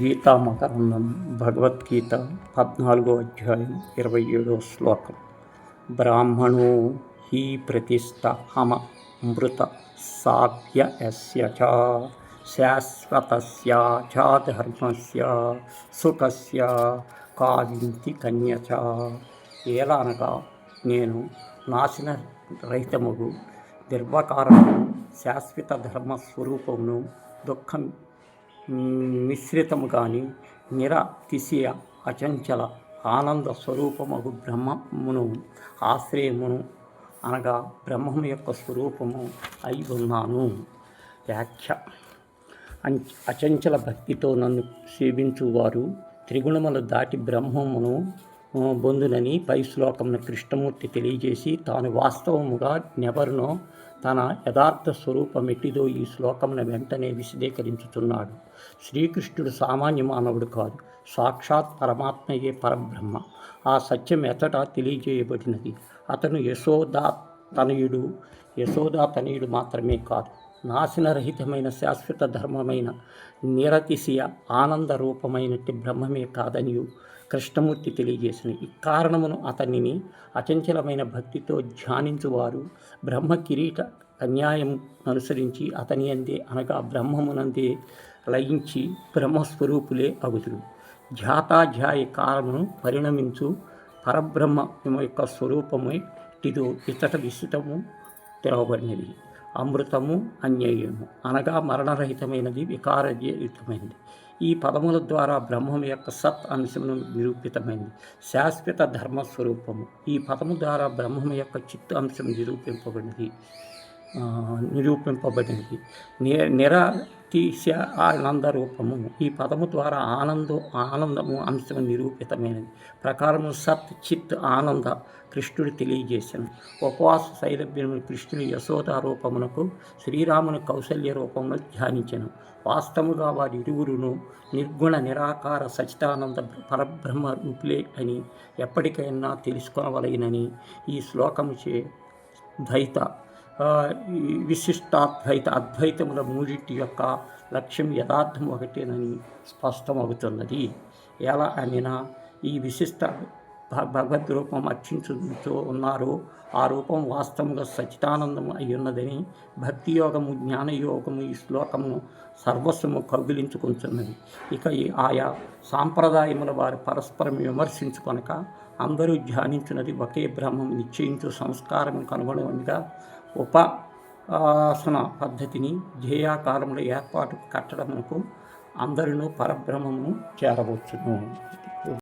గీతా మకరందం భగవద్గీత పద్నాలుగో అధ్యాయం ఇరవై ఏడో శ్లోకం. బ్రాహ్మణో హి ప్రతిష్ట హమ మృత సాధ్య యస్య చ శాశ్వతస్య చ ధర్మస్య సుఖస్య కావింతి కన్య చ. ఎలా అనగా నేను నాశన రహితముగు నిర్వకారము శాశ్వత ధర్మ స్వరూపమును దుఃఖం మిశ్రితము కానీ నిరతిశయ అచంచల ఆనంద స్వరూపమగు బ్రహ్మమును ఆశ్రయమును అనగా బ్రహ్మము యొక్క స్వరూపము అయి ఉన్నాను. వ్యాఖ్య. అంచ అచంచల భక్తితో నన్ను సేవించువారు త్రిగుణములు దాటి బ్రహ్మమును బొందునని పై శ్లోకమును కృష్ణమూర్తి తెలియజేసి తాను వాస్తవముగా నెవరునో తన యథార్థ స్వరూపం ఎట్టిదో ఈ శ్లోకమును వెంటనే విశదీకరించుతున్నాడు శ్రీకృష్ణుడు సామాన్య మానవుడు కాదు సాక్షాత్ పరమాత్మయే పరబ్రహ్మ. ఆ సత్యం ఎతట తెలియజేయబడినది. అతను యశోదా తనయుడు యశోదా తనయుడు మాత్రమే కాదు. నాశనరహితమైన శాశ్వత ధర్మమైన నిరతిశయ ఆనంద రూపమైనట్టి బ్రహ్మమే కాదనియు కృష్ణమూర్తి తెలియజేసిన ఈ కారణమును అతనిని అచంచలమైన భక్తితో ధ్యానించువారు. బ్రహ్మ కిరీట అన్యాయం అనుసరించి అతని అందే అనగా బ్రహ్మమునందే లయించి బ్రహ్మస్వరూపులే అగుదురు. ధ్యాతాధ్యాయ కాలమును పరిణమించు పరబ్రహ్మ యొక్క స్వరూపమే ఇదో ఇతట విస్తము తెరవబడినది. అమృతము అన్యయము అనగా మరణరహితమైనది వికారయుతమైనది ఈ పదముల ద్వారా బ్రహ్మం యొక్క సత్ అంశమును నిరూపితమైంది. శాశ్వత ధర్మస్వరూపము. ఈ పదము ద్వారా బ్రహ్మం యొక్క చిత్తు అంశం నిరూపింపబడినది. నిరూపింపబడినది. ని నిరతిశ ఆనంద రూపము. ఈ పదము ద్వారా ఆనందం ఆనందము అంశం నిరూపితమైనది. ప్రకారము సత్ చిత్ ఆనంద కృష్ణుడు తెలియజేసిన ఉపవాస శైలభ్యము కృష్ణుని యశోద రూపమునకు శ్రీరాముని కౌశల్య రూపమును ధ్యానించను. వాస్తవముగా వారి ఇరువురును నిర్గుణ నిరాకార సచితానంద పరబ్రహ్మ రూపులే అని ఎప్పటికైనా తెలుసుకొనవలగినని ఈ శ్లోకముచే ద్వైత విశిష్టాద్వైత అద్వైతముల మూడింటి యొక్క లక్ష్యం యథార్థం ఒకటేనని స్పష్టమవుతున్నది. ఎలా అనినా ఈ విశిష్ట భ- భగవద్ రూపం అర్చించుతూ ఉన్నారో ఆ రూపం వాస్తవంగా సచితానందం అయి ఉన్నదని భక్తి యోగము జ్ఞానయోగము ఈ శ్లోకము సర్వస్వము కౌగిలించుకుంటున్నది ఇక ఈ ఆయా సాంప్రదాయముల వారు పరస్పరం విమర్శించుకొనక అందరూ ధ్యానించినది ఒకే బ్రహ్మం నిశ్చయించు సంస్కారం కనుగొనగా ఉపాసన పద్ధతిని ధ్యేయాకాలంలో ఏర్పాటు కట్టడమునకు అందరినూ పరబ్రహ్మమును చేరవచ్చును.